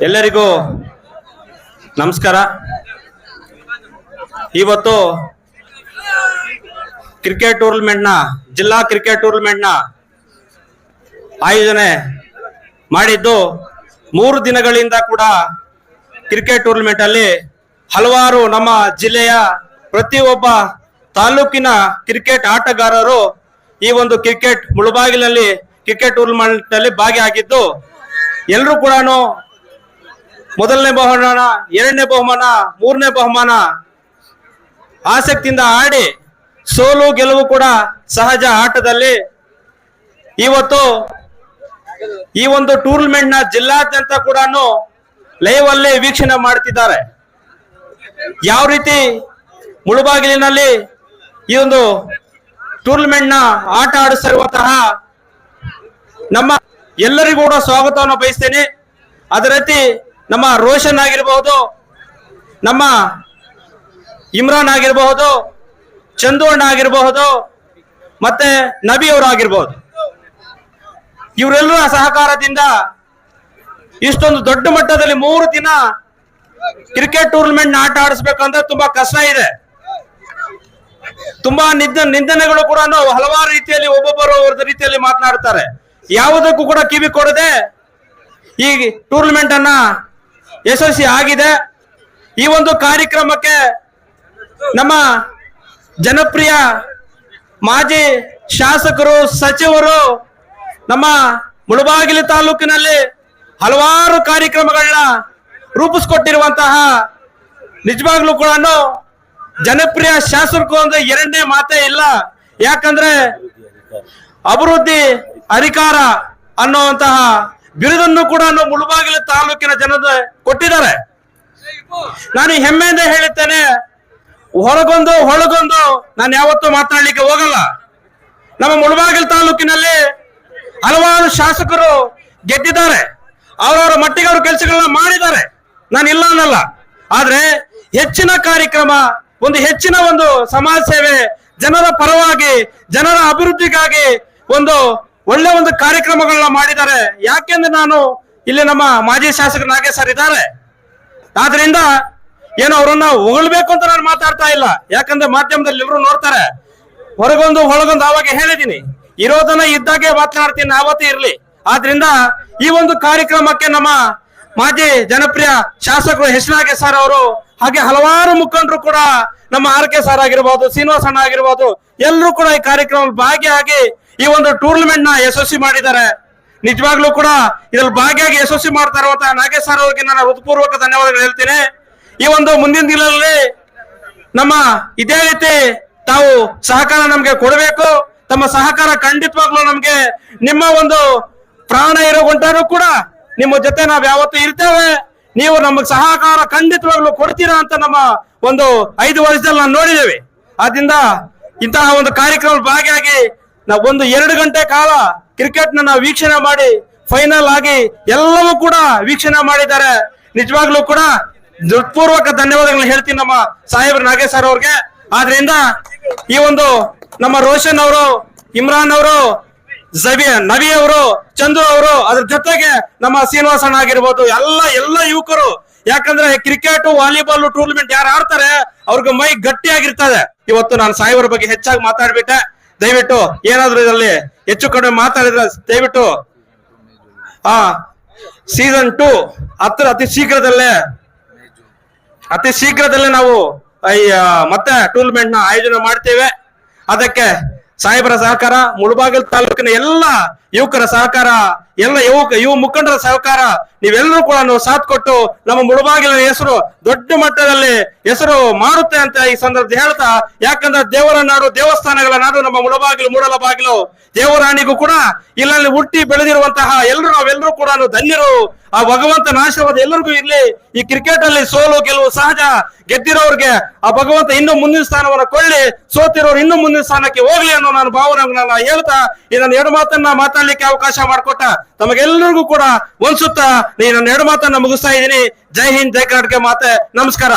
ಎಲ್ಲರಿಗೂ ನಮಸ್ಕಾರ. ಇವತ್ತು ಕ್ರಿಕೆಟ್ ಟೂರ್ನಮೆಂಟ್ನ, ಜಿಲ್ಲಾ ಕ್ರಿಕೆಟ್ ಟೂರ್ನಮೆಂಟ್ನ ಆಯೋಜನೆ ಮಾಡಿದ್ದು ಮೂರು ದಿನಗಳಿಂದ ಕೂಡ ಕ್ರಿಕೆಟ್ ಟೂರ್ನಮೆಂಟ್ ಅಲ್ಲಿ ಹಲವಾರು ನಮ್ಮ ಜಿಲ್ಲೆಯ ಪ್ರತಿಯೊಬ್ಬ ತಾಲೂಕಿನ ಕ್ರಿಕೆಟ್ ಆಟಗಾರರು ಈ ಒಂದು ಕ್ರಿಕೆಟ್ ಮುಳುಬಾಗಿಲಲ್ಲಿ, ಕ್ರಿಕೆಟ್ ಟೂರ್ನಮೆಂಟ್ ಅಲ್ಲಿ ಭಾಗಿಯಾಗಿದ್ದು ಎಲ್ಲರೂ ಕೂಡ ಮೊದಲನೇ ಬಹುಮಾನ, ಎರಡನೇ ಬಹುಮಾನ, ಮೂರನೇ ಬಹುಮಾನ ಆಸಕ್ತಿಯಿಂದ ಆಡಿ ಸೋಲು ಗೆಲುವು ಕೂಡ ಸಹಜ ಆಟದಲ್ಲಿ ಇವತ್ತು ಈ ಒಂದು ಟೂರ್ನಮೆಂಟ್ನ ಜಿಲ್ಲಾದ್ಯಂತ ಕೂಡ ಲೈವ್ ಅಲ್ಲಿ ವೀಕ್ಷಣೆ ಮಾಡ್ತಿದ್ದಾರೆ. ಯಾವ ರೀತಿ ಮುಳುಬಾಗಿಲಿನಲ್ಲಿ ಈ ಒಂದು ಟೂರ್ನಮೆಂಟ್ನ ಆಟ ಆಡಿಸಿರುವಂತಹ ನಮ್ಮ ಎಲ್ಲರಿಗೂ ಕೂಡ ಸ್ವಾಗತವನ್ನು ಬಯಸ್ತೇನೆ. ಅದೇ ರೀತಿ ನಮ್ಮ ರೋಷನ್ ಆಗಿರಬಹುದು, ನಮ್ಮ ಇಮ್ರಾನ್ ಆಗಿರಬಹುದು, ಚಂದು ಆಗಿರಬಹುದು, ಮತ್ತೆ ನಬಿ ಅವರು ಆಗಿರಬಹುದು. ಇವರೆಲ್ಲರ ಸಹಕಾರದಿಂದ ಇಷ್ಟೊಂದು ದೊಡ್ಡ ಮಟ್ಟದಲ್ಲಿ ಮೂರು ದಿನ ಕ್ರಿಕೆಟ್ ಟೂರ್ನಮೆಂಟ್ ಆಟ ಆಡಿಸ್ಬೇಕಂದ್ರೆ ತುಂಬಾ ಕಷ್ಟ ಇದೆ. ತುಂಬಾ ನಿಂದ, ನಿಂದನೆಗಳು ಕೂಡ ಹಲವಾರು ರೀತಿಯಲ್ಲಿ ಒಬ್ಬೊಬ್ಬರು ಅವ್ರದ್ದು ರೀತಿಯಲ್ಲಿ ಮಾತನಾಡ್ತಾರೆ. ಯಾವುದಕ್ಕೂ ಕೂಡ ಕಿವಿ ಕೊಡದೆ ಈ ಟೂರ್ನಮೆಂಟ್ ಅನ್ನ ಯಶಸ್ವಿ ಆಗಿದೆ. ಈ ಒಂದು ಕಾರ್ಯಕ್ರಮಕ್ಕೆ ನಮ್ಮ ಜನಪ್ರಿಯ ಮಾಜಿ ಶಾಸಕರು, ಸಚಿವರು ನಮ್ಮ ಮುಳಬಾಗಿಲು ತಾಲೂಕಿನಲ್ಲಿ ಹಲವಾರು ಕಾರ್ಯಕ್ರಮಗಳನ್ನ ರೂಪಿಸ್ಕೊಟ್ಟಿರುವಂತಹ ನಿಜವಾಗ್ಲೂ ಕೂಡ ಜನಪ್ರಿಯ ಶಾಸಕರು ಅಂದ್ರೆ ಎರಡನೇ ಮಾತೇ ಇಲ್ಲ. ಯಾಕಂದ್ರೆ ಅಭಿವೃದ್ಧಿ ಅಧಿಕಾರ ಅನ್ನುವಂತಹ ಬಿರುದನ್ನು ಕೂಡ ಮುಳುಬಾಗಿಲು ತಾಲೂಕಿನ ಜನದ ಕೊಟ್ಟಿದ್ದಾರೆ. ನಾನು ಹೆಮ್ಮೆಯಿಂದ ಹೇಳುತ್ತೇನೆ, ಹೊರಗೊಂದು, ಹೊಳಗೊಂದು ನಾನು ಯಾವತ್ತೂ ಮಾತನಾಡಲಿಕ್ಕೆ ಹೋಗಲ್ಲ. ನಮ್ಮ ಮುಳಬಾಗಿಲು ತಾಲೂಕಿನಲ್ಲಿ ಹಲವಾರು ಶಾಸಕರು ಗೆದ್ದಿದ್ದಾರೆ. ಅವರವರ ಮಟ್ಟಿಗೆ ಅವರು ಕೆಲಸಗಳನ್ನ ಮಾಡಿದ್ದಾರೆ. ನಾನು ಇಲ್ಲ ಅನ್ನಲ್ಲ. ಆದ್ರೆ ಹೆಚ್ಚಿನ ಕಾರ್ಯಕ್ರಮ, ಒಂದು ಹೆಚ್ಚಿನ ಒಂದು ಸಮಾಜ ಸೇವೆ ಜನರ ಪರವಾಗಿ, ಜನರ ಅಭಿವೃದ್ಧಿಗಾಗಿ ಒಂದು ಒಳ್ಳೆ ಒಂದು ಕಾರ್ಯಕ್ರಮಗಳನ್ನ ಮಾಡಿದ್ದಾರೆ. ಯಾಕೆಂದ್ರೆ ನಾನು ಇಲ್ಲಿ ನಮ್ಮ ಮಾಜಿ ಶಾಸಕ ನಾಗೇಶ್ ಸರ್ ಇದ್ದಾರೆ. ಆದ್ರಿಂದ ಏನೋ ಅವರನ್ನ ಹೊಗಳ್ಬೇಕು ಅಂತ ನಾನು ಮಾತಾಡ್ತಾ ಇಲ್ಲ. ಯಾಕಂದ್ರೆ ಮಾಧ್ಯಮದಲ್ಲಿ ಇವರು ನೋಡ್ತಾರೆ. ಹೊರಗೊಂದು ಒಳಗೊಂದು ಆವಾಗ ಹೇಳಿದೀನಿ. ಇರೋದನ್ನ ಇದ್ದಾಗೆ ಮಾತನಾಡ್ತೀನಿ ಆವತ್ತೇ ಇರ್ಲಿ. ಆದ್ರಿಂದ ಈ ಒಂದು ಕಾರ್ಯಕ್ರಮಕ್ಕೆ ನಮ್ಮ ಮಾಜಿ ಜನಪ್ರಿಯ ಶಾಸಕರು ಹೆಸನಾಗೆ ಸರ್ ಅವರು ಹಾಗೆ ಹಲವಾರು ಮುಖಂಡರು ಕೂಡ ನಮ್ಮ ಆರ್ ಕೆ ಸರ್ ಆಗಿರ್ಬೋದು, ಶ್ರೀನಿವಾಸ ಅಣ್ಣ ಆಗಿರ್ಬೋದು, ಎಲ್ಲರೂ ಕೂಡ ಈ ಕಾರ್ಯಕ್ರಮ ಭಾಗಿಯಾಗಿ ಈ ಒಂದು ಟೂರ್ನಮೆಂಟ್ನ ಯಶಸ್ವಿ ಮಾಡಿದ್ದಾರೆ. ನಿಜವಾಗ್ಲೂ ಕೂಡ ಇದ್ರಲ್ಲಿ ಭಾಗಿಯಾಗಿ ಯಶಸ್ವಿ ಮಾಡ್ತಾ ಇರುವಂತಹ ನಾಗೇಶ್ ಸರ್ ಅವರಿಗೆ ನಾನು ಹೃತ್ಪೂರ್ವಕ ಧನ್ಯವಾದಗಳು ಹೇಳ್ತೀನಿ. ಈ ಒಂದು ಮುಂದಿನ ದಿನಗಳಲ್ಲಿ ನಮ್ಮ ಇದೇ ರೀತಿ ತಾವು ಸಹಕಾರ ನಮ್ಗೆ ಕೊಡಬೇಕು. ತಮ್ಮ ಸಹಕಾರ ಖಂಡಿತವಾಗ್ಲೂ ನಮ್ಗೆ ನಿಮ್ಮ ಒಂದು ಪ್ರಾಣ ಇರೋ ಕೂಡ ನಿಮ್ಮ ಜೊತೆ ನಾವ್ ಯಾವತ್ತೂ ಇರ್ತೇವೆ. ನೀವು ನಮಗೆ ಸಹಕಾರ ಖಂಡಿತವಾಗ್ಲೂ ಕೊಡ್ತೀರಾ ಅಂತ ನಮ್ಮ ಒಂದು ಐದು ವರ್ಷದಲ್ಲಿ ನಾವು ನೋಡಿದ್ದೇವೆ ಆದ್ರಿಂದ ಇಂತಹ ಒಂದು ಕಾರ್ಯಕ್ರಮ ಭಾಗಿಯಾಗಿ ನಾವು ಒಂದು ಎರಡು ಗಂಟೆ ಕಾಲ ಕ್ರಿಕೆಟ್ ನನ್ನ ವೀಕ್ಷಣೆ ಮಾಡಿ ಫೈನಲ್ ಆಗಿ ಎಲ್ಲವೂ ಕೂಡ ವೀಕ್ಷಣೆ ಮಾಡಿದ್ದಾರೆ. ನಿಜವಾಗ್ಲೂ ಕೂಡ ಹೃತ್ಪೂರ್ವಕ ಧನ್ಯವಾದಗಳನ್ನ ಹೇಳ್ತೀನಿ ನಮ್ಮ ಸಾಹೇಬ್ರ ನಾಗೇಶ್ ಸರ್ ಅವ್ರಿಗೆ. ಆದ್ರಿಂದ ಈ ಒಂದು ನಮ್ಮ ರೋಷನ್ ಅವರು, ಇಮ್ರಾನ್ ಅವರು ಜಬಿ ನವಿ ಅವರು ಚಂದು ಅವರು ಅದ್ರ ಜೊತೆಗೆ ನಮ್ಮ ಶ್ರೀನಿವಾಸಣ್ಣ ಆಗಿರ್ಬೋದು, ಎಲ್ಲ ಎಲ್ಲ ಯುವಕರು. ಯಾಕಂದ್ರೆ ಕ್ರಿಕೆಟ್, ವಾಲಿಬಾಲ್, ಟೂರ್ನಮೆಂಟ್ ಯಾರು ಆಡ್ತಾರೆ, ಅವ್ರಿಗೆ ಮೈ ಗಟ್ಟಿಯಾಗಿರ್ತದೆ. ಇವತ್ತು ನಾನು ಸಾಹೇಬ್ರ ಬಗ್ಗೆ ಹೆಚ್ಚಾಗಿ ಮಾತಾಡ್ಬಿಟ್ಟೆ. ದಯವಿಟ್ಟು ಏನಾದ್ರು ಇದರಲ್ಲಿ ಹೆಚ್ಚು ಕಡಿಮೆ ಮಾತಾಡಿದ್ರೆ ದಯವಿಟ್ಟು, ಆ ಸೀಸನ್ ಟು ಹತ್ರ ಅತಿ ಶೀಘ್ರದಲ್ಲೇ ಅತಿ ಶೀಘ್ರದಲ್ಲೇ ನಾವು ಮತ್ತೆ ಟೂರ್ನಮೆಂಟ್ನ ಆಯೋಜನೆ ಮಾಡ್ತೇವೆ. ಅದಕ್ಕೆ ಸಾಹೇಬರ ಸಹಕಾರ, ಮುಳಬಾಗಿಲು ತಾಲೂಕಿನ ಎಲ್ಲ ಯುವಕರ ಸಹಕಾರ, ಎಲ್ಲ ಯುವಕ, ಯುವ ಮುಖಂಡರ ಸಹಕಾರ ನೀವೆಲ್ಲರೂ ಕೂಡ ಸಾಥ್ ಕೊಟ್ಟು ನಮ್ಮ ಮುಳುಬಾಗಿಲಿನ ಹೆಸರು ದೊಡ್ಡ ಮಟ್ಟದಲ್ಲಿ ಹೆಸರು ಮಾಡುತ್ತೆ ಅಂತ ಈ ಸಂದರ್ಭದಲ್ಲಿ ಹೇಳ್ತಾ, ಯಾಕಂದ್ರೆ ದೇವರ ನಾಡು ದೇವಸ್ಥಾನಗಳ ನಾಡು ನಮ್ಮ ಮುಳಬಾಗಿಲು, ಮೂಡಲ ಬಾಗಿಲು ದೇವರಾಣಿಗೂ ಕೂಡ ಇಲ್ಲಲ್ಲಿ ಹುಟ್ಟಿ ಬೆಳೆದಿರುವಂತಹ ಎಲ್ಲರೂ ನಾವೆಲ್ಲರೂ ಕೂಡ ಧನ್ಯರು. ಆ ಭಗವಂತನ ಆಶೀರ್ವಾದ ಎಲ್ಲರಿಗೂ ಇರ್ಲಿ. ಈ ಕ್ರಿಕೆಟ್ ಅಲ್ಲಿ ಸೋಲು, ಗೆಲುವು ಸಹಜ. ಗೆದ್ದಿರೋರ್ಗೆ ಆ ಭಗವಂತ ಇನ್ನೂ ಮುಂದಿನ ಸ್ಥಾನವನ್ನ ಕೊಳ್ಳಿ ಸೋತಿರೋರು ಇನ್ನೂ ಮುಂದಿನ ಸ್ಥಾನಕ್ಕೆ ಹೋಗ್ಲಿ ಅನ್ನೋ ನಾನು ಭಾವನೆಗಳನ್ನ ಹೇಳ್ತಾ, ಇದನ್ನ ಎರಡು ಮಾತನ್ನ ಮಾತಾಡ್ಲಿಕ್ಕೆ ಅವಕಾಶ ಮಾಡಿಕೊಟ್ಟ ತಮಗೆಲ್ಲರಿಗೂ ಕೂಡ ಒಂದ್ಸುತ್ತಾ ಈ ನನ್ನ ಎರಡು ಮಾತನ್ನ ಮುಗಿಸ್ತಾ ಇದ್ದೀನಿ. ಜೈ ಹಿಂದ್ ಜೈ ಕರ್ನಾಟಕ ಮಾತೆ. ನಮಸ್ಕಾರ.